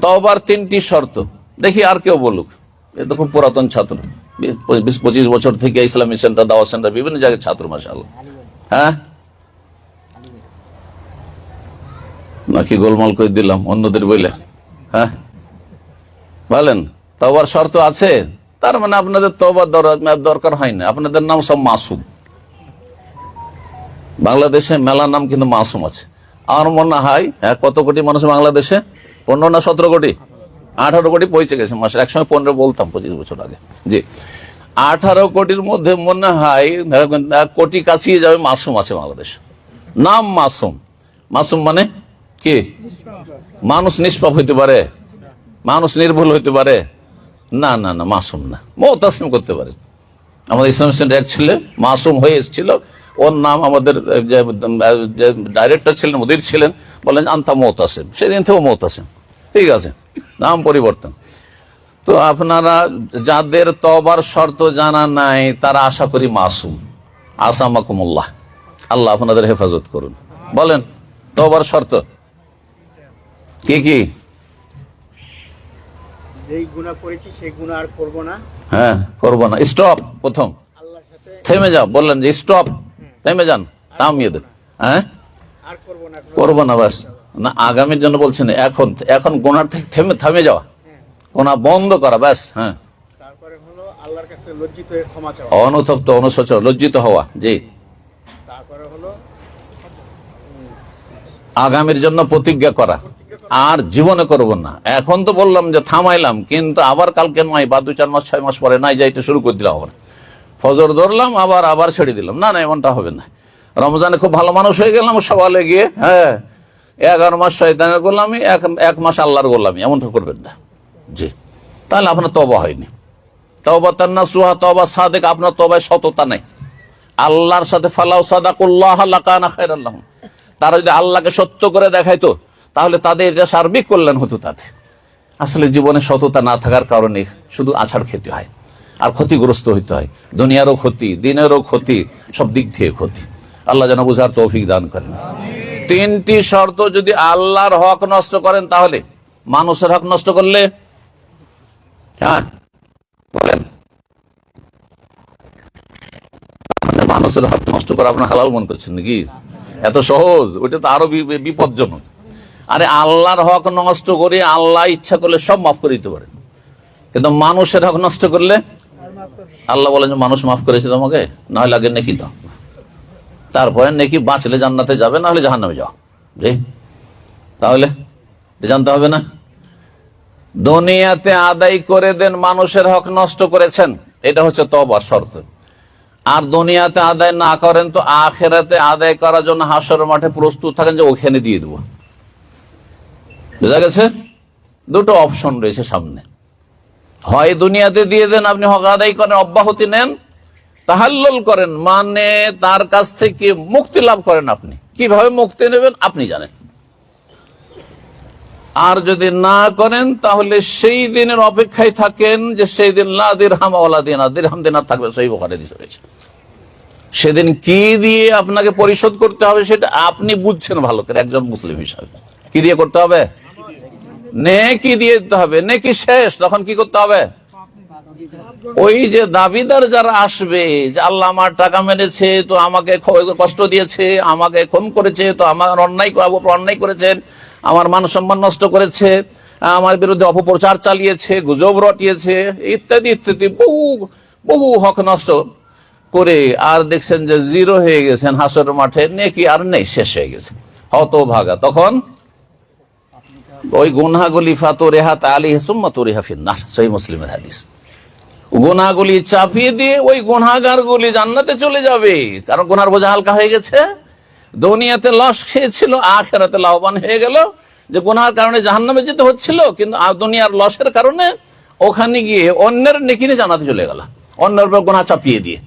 তবার তিনটি শর্ত। দেখি আর কেউ বলুক। এ তো খুব পুরাতন ছাত্র। বিশ পঁচিশ বছর থেকে ইসলামী সেন্টার দাওয়া সেন্টার বিভিন্ন জায়গায় ছাত্র মাসাল হ্যাঁ? নাকি গোলমাল করে দিলাম অন্যদের বলে হ্যাঁ? বলেন তবার শর্ত আছে? তার মানে আপনাদের তবার দর- দরকার হয় না। আপনাদের নাম সব মাসুম। বাংলাদেশে মেলার নাম কিন্তু মাসুম আছে। আমার মনে হয় হ্যাঁ, কত কোটি মানুষ বাংলাদেশে? পনেরো না সতেরো কোটি? আঠারো কোটি পৌঁছে গেছে মাসের একসময় পনেরো বলতাম পঁচিশ বছর আগে। জি। আঠারো কোটির মধ্যে মনে হয় কোটি কাছিয়ে যাবে মাসুম আছে বাংলাদেশ। নাম মাসুম। মাসুম মানে কি? মানুষ নিষ্পাপ হইতে পারে। মানুষ নির্ভুল হইতে পারে। না না না, মাসুম না। মতাসিম করতে পারে। আমাদের ইসলাম সেন্টার এক ছেলে মাসুম হয়ে এসেছিল। ওর নাম আমাদের ডাইরেক্টর ছিলেন, মুদির ছিলেন, বলেন, আন্তা মৌতাসিম। সেদিন থেকেও মৌতাসিম। ঠিক আছে নাম পরিবর্তন। তো আপনারা যাদের তবার শর্ত জানা নাই তারা আশা করি মাসুম। আসামাকুমুল্লাহ। আল্লাহ আপনাদের হেফাজত করুন। বলেন তবার শর্ত? কি কি? যেই গুণা করেছি সেই গুণা আর করব না। হ্যাঁ করব না। স্টপ প্রথম। থেমে যাও বললেন যে স্টপ। থেমে যান থামিয়ে দেন। হ্যাঁ? আর না করব না বাস। না আগামীর জন্য বলছেন এখন এখন গোনার থেকে থেমে থামে যাওয়া। গোনা বন্ধ করা ব্যাস হ্যাঁ। অনুতপ্ত অনুশোচন লজ্জিত হওয়া জি। তারপরে হলো আগামীর জন্য প্রতিজ্ঞা করা। আর জীবনে করব না। এখন তো বললাম যে থামাইলাম কিন্তু আবার কালকে নয় বা দু চার মাস ছয় মাস পরে নাই যাইতে শুরু করে দিলাম আবার। ফজর ধরলাম আবার আবার ছেড়ে দিলাম। না না এমনটা হবে না। রমজানে খুব ভালো মানুষ হয়ে গেলাম সকালে গিয়ে হ্যাঁ। এগারো মাস শয়তানের গোলামি, এক এক মাস আল্লাহর গোলামি, এমনটা করবেন না। জি। তাহলে আপনার তবা হয়নি। তবা তান্না সুহা তবা সাদেক, আপনার তবায় সততা নেই। আল্লাহর সাথে ফালাউ সাদাকুল্লাহ লাকানা খায়রাল্লাহ তারা যদি আল্লাহকে সত্য করে দেখাইতো, তাহলে তাদের এটা সার্বিক কল্যাণ হতো তাদের আসলে জীবনে সততা না থাকার কারণে শুধু আছাড় খেতে হয়, আর ক্ষতিগ্রস্ত হইতে হয়। দুনিয়ারও ক্ষতি, দিনেরও ক্ষতি, সব দিক থেকে ক্ষতি। আল্লাহ যেন বুঝার তৌফিক দান করেন। তিনটি শর্ত যদি আল্লাহর হক নষ্ট করেন তাহলে মানুষের হক নষ্ট করলে? হ্যাঁ বলেন। মানে মানুষের হক নষ্ট করা আপনার হালাল মন করছেন নাকি? এত সহজ, ওইটা তো আরও বিপজ্জনক। আরে আল্লাহর হক নষ্ট করে আল্লাহ ইচ্ছা করলে সব মাফ করে দিতে পারেন। কিন্তু মানুষের হক নষ্ট করলে? আল্লাহ বলেন যে, মানুষ মাফ করেছে তোমাকে নয় লাগে নাকি দাও। তারপরে নেকি বাঁচলে জান্নাতে যাবে না হলে জাহান্নামে যাও। জি? তাহলে জানতে হবে না? দুনিয়াতে আদায় করে দেন মানুষের হক নষ্ট করেছেন, এটা হচ্ছে তবার শর্ত। আর দুনিয়াতে আদায় না করেন তো আখেরাতে আদায় করার জন্য হাসর মাঠে প্রস্তুত থাকেন যে ওখানে দিয়ে দেবো। বুঝা গেছে? দুটো অপশন রয়েছে সামনে। হয় দুনিয়াতে দিয়ে দেন, আপনি হক আদায় করেন, অব্যাহতি নেন তাহাল্লুল করেন মানে তার কাছ থেকে মুক্তি লাভ করেন আপনি। কীভাবে মুক্তি নেবেন আপনি জানেন। আর যদি না করেন তাহলে সেই দিনের অপেক্ষায় থাকেন যে সেই দিন থাকবে রয়েছে। সেদিন কি দিয়ে আপনাকে পরিশোধ করতে হবে সেটা আপনি বুঝছেন ভালো করে, একজন মুসলিম হিসাবে। কি দিয়ে করতে হবে? নেকি দিয়ে দিতে হবে। নেকি শেষ, তখন কি করতে হবে? ওই যে দাবিদার যারা আসবে, যে আল্লাহ আমার টাকা মেরেছে, তো আমাকে কষ্ট দিয়েছে, আমাকে খুন করেছে, তো আমার অন্যায় অন্যায় করেছেন, আমার মান সম্মান নষ্ট করেছে, আমার বিরুদ্ধে অপপ্রচার চালিয়েছে, গুজব রটিয়েছে, ইত্যাদি ইত্যাদি, বহু বহু হক নষ্ট করে আর দেখছেন যে জিরো হয়ে গেছেন হাসর মাঠে, নেকি আর নেই, শেষ হয়ে গেছে। হত ভাগা তখন ওই গুনহাগুলি ফাতো রেহাত আলী হেসুম্মা তো রেহা ফিন্নার, সহি মুসলিমের হাদিস। গুনাগুলি চাপিয়ে দিয়ে ওই গুনাগার গুলি জান্নাতে চলে যাবে। কারণ গুনার বোঝা হালকা হয়ে গেছে। দুনিয়াতে লস খেয়েছিল, আখেরাতে লাভবান হয়ে গেল। যে গোনার কারণে জাহান্নামে যেতে হচ্ছিল, কিন্তু দুনিয়ার লসের কারণে ওখানে গিয়ে অন্যের নেকিনে জানাতে চলে গেল। অন্যের উপর গোনা চাপিয়ে দিয়ে।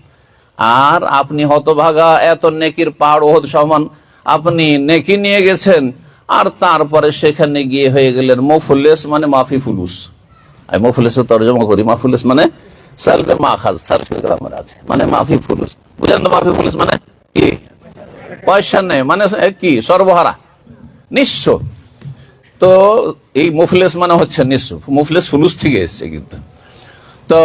আর আপনি হতভাগা, এত নেকির পাহাড় ওহদ সমান আপনি নেকি নিয়ে গেছেন। আর তারপরে সেখানে গিয়ে হয়ে গেলেন মফুল্লেস মানে মাফি ফুলুস আমি মফুলেসের তর্জমা করি। মাফুলেস মানে আছে। মানে মাফি ফুলুস বুঝলেন তো মাফি ফুলুস মানে কি? পয়সা নেই। মানে কি? সর্বহারা। নিঃস্ব। তো এই মুফলেস মানে হচ্ছে নিঃস্ব। মুফলেস ফুলুস থেকে এসছে কিন্তু। তো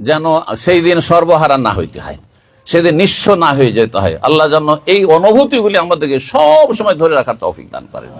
যেন সেই দিন সর্বহারা না হইতে হয়। সেদিন নিঃস্ব না হয়ে যেতে হয়। আল্লাহ যেন এই অনুভূতিগুলি আমাদেরকে সব সময় ধরে রাখার তৌফিক দান করেন।